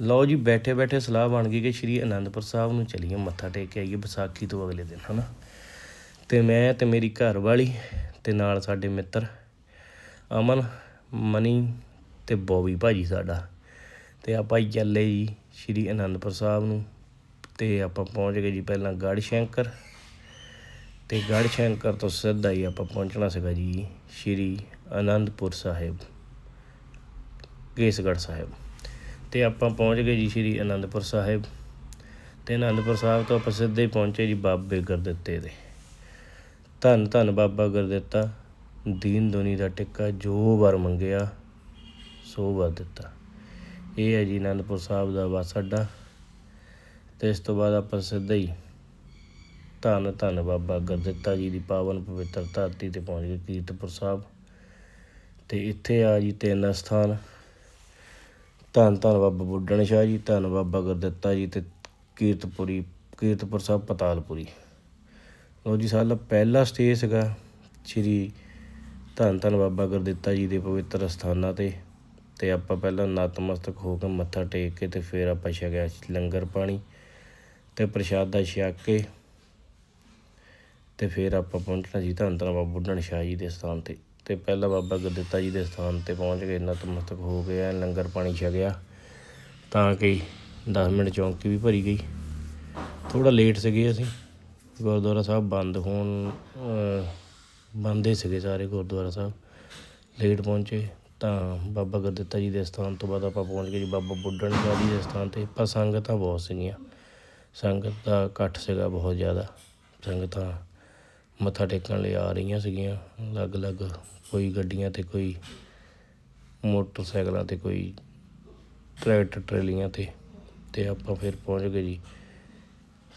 ਲਓ ਜੀ, ਬੈਠੇ ਬੈਠੇ ਸਲਾਹ ਬਣ ਗਈ ਕਿ ਸ਼੍ਰੀ ਅਨੰਦਪੁਰ ਸਾਹਿਬ ਨੂੰ ਚਲੀਏ, ਮੱਥਾ ਟੇਕ ਕੇ ਆਈਏ ਵਿਸਾਖੀ ਤੋਂ ਅਗਲੇ ਦਿਨ, ਹਨਾ? ਤੇ ਮੈਂ ਤੇ ਮੇਰੀ ਘਰ ਵਾਲੀ ਤੇ ਨਾਲ ਸਾਡੇ ਮਿੱਤਰ ਅਮਨ, ਮਨੀ ਤੇ ਬੋਬੀ ਭਾਜੀ ਸਾਡਾ। ਤੇ ਆਪਾਂ ਹੀ ਚੱਲੇ ਜੀ ਸ਼੍ਰੀ ਅਨੰਦਪੁਰ ਸਾਹਿਬ ਨੂੰ ਤੇ ਆਪਾਂ ਪਹੁੰਚ ਗਏ ਜੀ ਪਹਿਲਾਂ ਗੜ ਸ਼ੰਕਰ ਤੇ ਗੜ ਸ਼ੰਕਰ ਤੋਂ ਸਿੱਧਾ ਹੀ ਆਪਾਂ ਪਹੁੰਚਣਾ ਸੀਗਾ ਜੀ ਸ਼੍ਰੀ ਅਨੰਦਪੁਰ ਸਾਹਿਬ, ਕੇਸਗੜ੍ਹ ਸਾਹਿਬ। ਤੇ ਆਪਾਂ ਪਹੁੰਚ ਗਏ ਜੀ ਸ਼੍ਰੀ ਅਨੰਦਪੁਰ ਸਾਹਿਬ। ਤੇ ਅਨੰਦਪੁਰ ਸਾਹਿਬ ਤੋਂ ਆਪਾਂ ਸਿੱਧੇ ਹੀ ਪਹੁੰਚੇ ਜੀ ਬਾਬੇ ਗੁਰਦਿੱਤੇ ਦੇ। ਧੰਨ ਧੰਨ ਬਾਬਾ ਗੁਰਦਿੱਤਾ, ਦੀਨ ਦੁਨੀ ਦਾ ਟਿੱਕਾ, ਜੋ ਵਰ ਮੰਗਿਆ, ਸੋ ਵਰ ਦਿੱਤਾ। ਇਹ ਹੈ ਜੀ ਅਨੰਦਪੁਰ ਸਾਹਿਬ ਦਾ ਬੱਸ ਅੱਡਾ। ਤੇ ਇਸ ਤੋਂ ਬਾਅਦ ਆਪਾਂ ਸਿੱਧਾ ਹੀ ਧੰਨ ਧੰਨ ਬਾਬਾ ਗੁਰਦਿੱਤਾ ਜੀ ਦੀ ਪਾਵਨ ਪਵਿੱਤਰ ਧਰਤੀ ਤੇ ਪਹੁੰਚ ਗਏ ਕੀਰਤਪੁਰ ਸਾਹਿਬ। ਤੇ ਇੱਥੇ ਆ ਜੀ ਤਿੰਨ ਸਥਾਨ ਧੰਨ ਧੰਨ ਬਾਬਾ ਬੁੱਢਣ ਸ਼ਾਹ ਜੀ, ਧੰਨ ਬਾਬਾ ਗੁਰਦਿੱਤਾ ਜੀ ਅਤੇ ਕੀਰਤਪੁਰੀ, ਕੀਰਤਪੁਰ ਸਾਹਿਬ ਪਤਾਲਪੁਰੀ। ਲੋ ਜੀ, ਸਾਡਾ ਪਹਿਲਾ ਸਟੇ ਸੀਗਾ ਸ਼੍ਰੀ ਧੰਨ ਧੰਨ ਬਾਬਾ ਗੁਰਦਿੱਤਾ ਜੀ ਦੇ ਪਵਿੱਤਰ ਸਥਾਨਾਂ ਤੇ ਤੇ ਆਪਾਂ ਪਹਿਲਾਂ ਨਤਮਸਤਕ ਹੋ ਕੇ ਮੱਥਾ ਟੇਕ ਕੇ ਤੇ ਫਿਰ ਆਪਾਂ ਛਕਿਆ ਲੰਗਰ ਪਾਣੀ ਤੇ ਪ੍ਰਸ਼ਾਦਾ ਛਕ ਕੇ ਤੇ ਫਿਰ ਆਪਾਂ ਪਹੁੰਚਣਾ ਸੀ ਧੰਨ ਧੰਨ ਬਾਬਾ ਬੁੱਢਣ ਸ਼ਾਹ ਜੀ ਦੇ ਸਥਾਨ ਤੇ। ਤੇ ਪਹਿਲਾਂ ਬਾਬਾ ਗੁਰਦਿੱਤਾ ਜੀ ਦੇ ਸਥਾਨ ਤੇ ਪਹੁੰਚ ਗਏ ਨਤਮਸਤਕ ਹੋ ਗਏ ਐਨ ਲੰਗਰ ਪਾਣੀ ਛਕਿਆ ਤਾਂ ਕਿ 10 ਮਿੰਟ ਚੌਂਕੀ ਵੀ ਭਰੀ ਗਈ। ਥੋੜਾ ਲੇਟ ਸੀਗੇ ਅਸੀਂ ਗੁਰਦੁਆਰਾ ਸਾਹਿਬ ਬੰਦ ਹੋਣ ਅਹ, ਬੰਦ ਹੀ ਸੀਗੇ ਸਾਰੇ ਗੁਰਦੁਆਰਾ ਸਾਹਿਬ ਲੇਟ ਪਹੁੰਚੇ ਤਾਂ ਬਾਬਾ ਗੁਰਦਿੱਤਾ ਜੀ ਦੇ ਸਥਾਨ ਤੋਂ ਬਾਅਦ ਆਪਾਂ ਪਹੁੰਚ ਗਏ ਜੀ ਬਾਬਾ ਬੁੱਢਣ ਸ਼ਾਹ ਜੀ ਦੇ ਸਥਾਨ ਤੇ। ਪਰ ਸੰਗਤਾਂ ਬਹੁਤ ਸੀਗੀਆਂ ਸੰਗਤ ਦਾ ਇਕੱਠ ਸੀਗਾ ਬਹੁਤ ਜ਼ਿਆਦਾ ਸੰਗਤਾਂ ਮੱਥਾ ਟੇਕਣ ਲਈ ਆ ਰਹੀਆਂ ਸੀਗੀਆਂ। ਅਲੱਗ-ਅਲੱਗ ਕੋਈ ਗੱਡੀਆਂ ਤੇ ਕੋਈ ਮੋਟਰਸਾਈਕਲਾਂ ਤੇ ਕੋਈ ਟਰੈਕਟਰ ਟਰੇਲੀਆਂ ਤੇ ਤੇ ਆਪਾਂ ਫਿਰ ਪਹੁੰਚ ਗਏ ਜੀ।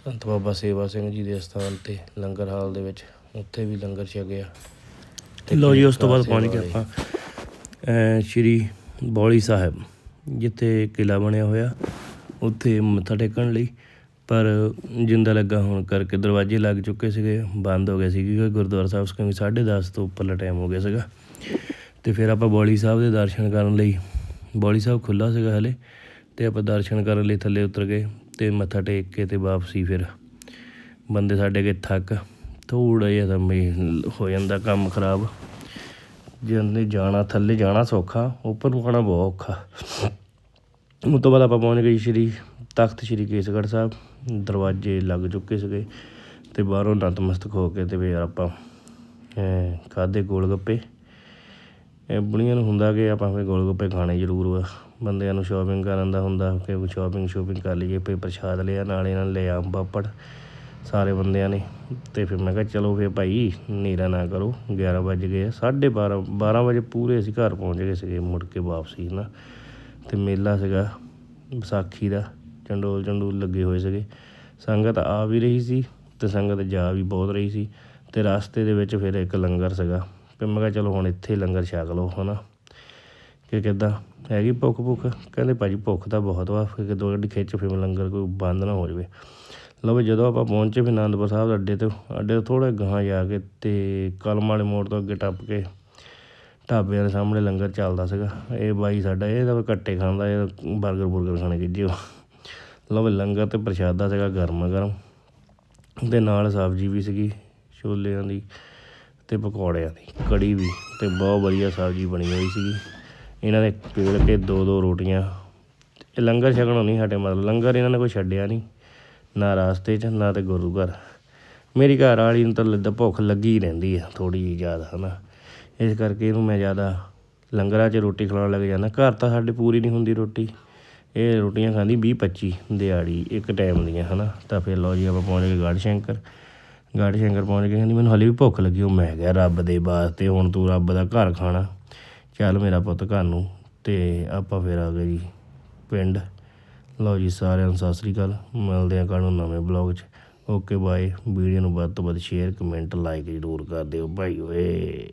ਸੰਤ ਬਾਬਾ ਸੇਵਾ ਸਿੰਘ ਜੀ ਦੇ ਸਥਾਨ ਤੇ ਲੰਗਰ ਹਾਲ ਦੇ ਵਿੱਚ। ਉੱਥੇ ਵੀ ਲੰਗਰ ਛਕਿਆ। ਲੋ ਜੀ ਉਸ ਤੋਂ ਬਾਅਦ ਪਹੁੰਚ ਗਏ। ਆਪਾਂ ਸ਼੍ਰੀ ਬੌਲੀ ਸਾਹਿਬ ਜਿੱਥੇ ਕਿਲਾ ਬਣਿਆ ਹੋਇਆ। ਉੱਥੇ ਮੱਥਾ ਟੇਕਣ ਲਈ ਪਰ ਜਿੰਦਾ ਲੱਗਾ ਹੋਣ ਕਰਕੇ ਦਰਵਾਜ਼ੇ ਲੱਗ ਚੁੱਕੇ ਸੀਗੇ, ਬੰਦ ਹੋ ਗਏ ਸੀ ਕਿਉਂਕਿ ਗੁਰਦੁਆਰਾ ਸਾਹਿਬ ਕਿਉਂਕਿ 10:30 ਤੋਂ ਉੱਪਰਲਾ ਟਾਈਮ ਹੋ ਗਿਆ ਸੀਗਾ। ਤੇ ਫਿਰ ਆਪਾਂ ਬੌਲੀ ਸਾਹਿਬ ਦੇ ਦਰਸ਼ਨ ਕਰਨ ਲਈ, ਬੌਲੀ ਸਾਹਿਬ ਖੁੱਲਾ ਸੀਗਾ ਹਲੇ, ਤੇ ਆਪਾਂ ਦਰਸ਼ਨ ਕਰਨ ਲਈ ਥੱਲੇ ਉਤਰ ਗਏ ਤੇ ਮੱਥਾ ਟੇਕ ਕੇ ਤੇ ਵਾਪਸੀ ਫਿਰ ਬੰਦੇ ਸਾਡੇ ਗਏ ਥੱਕ ਥੋੜਾ ਜਿਹਾ ਤਾਂ ਹੋ ਜਾਂਦਾ ਕੰਮ ਖਰਾਬ। ਜਿੰਨੇ ਜਾਣਾ, ਥੱਲੇ ਜਾਣਾ ਸੌਖਾ, ਉੱਪਰ ਨੂੰ ਆਉਣਾ ਬਹੁਤ ਔਖਾ। ਉਸ ਤੋਂ ਬਾਅਦ ਆਪਾਂ ਪਹੁੰਚ ਗਏ ਸ਼੍ਰੀ ਤਖਤ ਸ਼੍ਰੀ ਕੇਸਗੜ੍ਹ ਸਾਹਿਬ, ਦਰਵਾਜ਼ੇ ਲੱਗ ਚੁੱਕੇ ਸੀਗੇ ਅਤੇ ਬਾਹਰੋਂ ਨਤਮਸਤਕ ਹੋ ਕੇ ਅਤੇ ਫਿਰ ਆਪਾਂ ਖਾਧੇ ਗੋਲ ਗੱਪੇ ਬੁੜੀਆਂ ਨੂੰ ਹੁੰਦਾ ਕਿ ਆਪਾਂ ਫਿਰ ਗੋਲ ਗੱਪੇ ਖਾਣੇ ਜ਼ਰੂਰ ਵਾ ਬੰਦਿਆਂ ਨੂੰ ਸ਼ੋਪਿੰਗ ਕਰਨ ਦਾ ਹੁੰਦਾ ਕਿ ਸ਼ੋਪਿੰਗ ਸ਼ੋਪਿੰਗ ਕਰ ਲਈਏ, ਫਿਰ ਪ੍ਰਸ਼ਾਦ ਲਿਆ, ਨਾਲ ਇਹਨਾਂ ਨੇ ਲਿਆ ਪਾਪੜ, ਸਾਰੇ ਬੰਦਿਆਂ ਨੇ। ਅਤੇ ਫਿਰ ਮੈਂ ਕਿਹਾ, ਚਲੋ ਫਿਰ ਭਾਈ, ਹਨੇਰਾ ਨਾ ਕਰੋ, ਗਿਆਰਾਂ ਵੱਜ ਗਏ ਆ। ਸਾਢੇ 12 12 ਵਜੇ ਪੂਰੇ ਅਸੀਂ ਘਰ ਪਹੁੰਚ ਗਏ ਸੀਗੇ, ਮੁੜ ਕੇ ਵਾਪਸੀ ਨਾ। ਅਤੇ ਮੇਲਾ ਸੀਗਾ ਵਿਸਾਖੀ ਦਾ। ਚੰਡੋਲ ਚੰਡੂਲ ਲੱਗੇ ਹੋਏ ਸੀਗੇ। ਸੰਗਤ ਆ ਵੀ ਰਹੀ ਸੀ ਅਤੇ ਸੰਗਤ ਜਾ ਵੀ ਬਹੁਤ ਰਹੀ ਸੀ ਅਤੇ ਰਸਤੇ ਦੇ ਵਿੱਚ ਫਿਰ ਇੱਕ ਲੰਗਰ ਸੀਗਾ। ਤੇ ਮੈਂ ਕਿਹਾ ਚਲੋ ਹੁਣ ਇੱਥੇ ਲੰਗਰ ਛਕ ਲਓ ਹੈ ਨਾ ਕਿ ਕਿੱਦਾਂ? ਹੈਗੀ ਭੁੱਖ ਭੁੱਖ? ਕਹਿੰਦੇ ਭਾਅ ਜੀ ਭੁੱਖ ਤਾਂ ਬਹੁਤ ਵਾ, ਫਿਰ ਦੋ ਗੱਡੀ ਖਿੱਚ ਫਿਰ ਲੰਗਰ ਕੋਈ ਬੰਦ ਨਾ ਹੋ ਜਾਵੇ। ਲਓ ਵੀ ਜਦੋਂ ਆਪਾਂ ਪਹੁੰਚੇ ਫਿਰ ਆਨੰਦਪੁਰ ਸਾਹਿਬ ਅੱਡੇ ਤੋਂ ਅੱਡੇ ਤੋਂ ਥੋੜਾ ਗਾਹਾਂ ਜਾ ਕੇ ਅਤੇ ਕਲਮ ਵਾਲੇ ਮੋੜ ਤੋਂ ਅੱਗੇ ਟੱਪ ਕੇ ਢਾਬਿਆਂ ਦੇ ਸਾਹਮਣੇ ਲੰਗਰ ਚੱਲਦਾ ਸੀਗਾ। ਇਹ ਬਾਈ ਸਾਡਾ, ਇਹ ਤਾਂ ਕੱਟੇ ਖਾਂਦਾ, ਇਹ ਬਰਗਰ ਬੁਰਗਰ ਖਾਣੇ ਗਿੱਜੇ ਲਓ ਲੰਗਰ ਤੇ ਪ੍ਰਸ਼ਾਦਾ ਸੀਗਾ ਗਰਮ ਗਰਮ। ਤੇ ਨਾਲ ਸਬਜ਼ੀ ਵੀ ਸੀਗੀ, ਛੋਲਿਆਂ ਦੀ ਤੇ ਪਕੌੜਿਆਂ ਦੀ, ਕੜੀ ਵੀ ਤੇ ਬਹੁਤ ਵਧੀਆ ਸਬਜ਼ੀ ਬਣੀ ਹੋਈ ਸੀਗੀ। ਇਹਨਾਂ ਨੇ ਪੇੜ ਕੇ ਦੋ ਦੋ ਰੋਟੀਆਂ। ਇਹ ਲੰਗਰ ਛਕਣੋਂ ਨਹੀਂ ਸਾਡੇ ਮਤਲਬ, ਲੰਗਰ ਇਹਨਾਂ ਨੇ ਕੋਈ ਛੱਡਿਆ ਨਹੀਂ, ਨਾ ਰਾਸਤੇ 'ਚ, ਨਾ ਤੇ ਗੁਰੂ ਘਰ। ਮੇਰੀ ਘਰ ਵਾਲੀ ਨੂੰ ਤਾਂ ਲੱਗਦਾ ਭੁੱਖ ਲੱਗੀ ਹੀ ਰਹਿੰਦੀ ਆ ਥੋੜੀ ਜਿਹੀ ਜ਼ਿਆਦਾ, ਹਨਾ। ਇਸ ਕਰਕੇ ਇਹਨੂੰ ਮੈਂ ਜ਼ਿਆਦਾ ਲੰਗਰਾਂ 'ਚ ਰੋਟੀ ਖਿਲਾਉਣ ਲੱਗ ਜਾਂਦਾ। ਘਰ ਤਾਂ ਸਾਡੇ ਪੂਰੀ ਨਹੀਂ ਹੁੰਦੀ ਰੋਟੀ। ਇਹ ਰੋਟੀਆਂ ਖਾਂਦੀ 20 25 ਦਿਹਾੜੀ, ਇੱਕ ਟਾਈਮ ਦੀਆਂ, ਹਨਾ? ਤਾਂ ਫਿਰ ਲਓ ਜੀ, ਆਪਾਂ ਪਹੁੰਚ ਗਏ ਗੜ ਸ਼ੰਕਰ। ਗੜ ਸ਼ੰਕਰ ਪਹੁੰਚ ਗਏ, ਕਹਿੰਦੀ, ਮੈਨੂੰ ਹਲੇ ਵੀ ਭੁੱਖ ਲੱਗੀ। ਉਹ, ਮੈਂ ਕਿਹਾ, ਰੱਬ ਦੇ ਵਾਸਤੇ, ਹੁਣ ਤੂੰ ਰੱਬ ਦਾ ਘਰ ਖਾਣਾ। ਚੱਲ ਮੇਰਾ ਪੁੱਤ ਘਰ ਨੂੰ। ਤੇ ਆਪਾਂ ਫਿਰ ਆ ਗਏ ਜੀ ਪਿੰਡ। ਲਓ ਜੀ, ਸਾਰਿਆਂ ਨੂੰ ਸਤਿ ਸ੍ਰੀ ਅਕਾਲ। ਮਿਲਦੇ ਹਾਂ ਕੱਲ੍ਹ ਨੂੰ ਨਵੇਂ ਬਲੌਗ 'ਚ। ਓਕੇ ਬਾਏ ਵੀਡੀਓ ਨੂੰ ਵੱਧ ਤੋਂ ਵੱਧ ਸ਼ੇਅਰ ਕਮੈਂਟ ਲਾਈਕ ਜ਼ਰੂਰ ਕਰ ਦਿਓ। ਭਾਈ ਓਏ।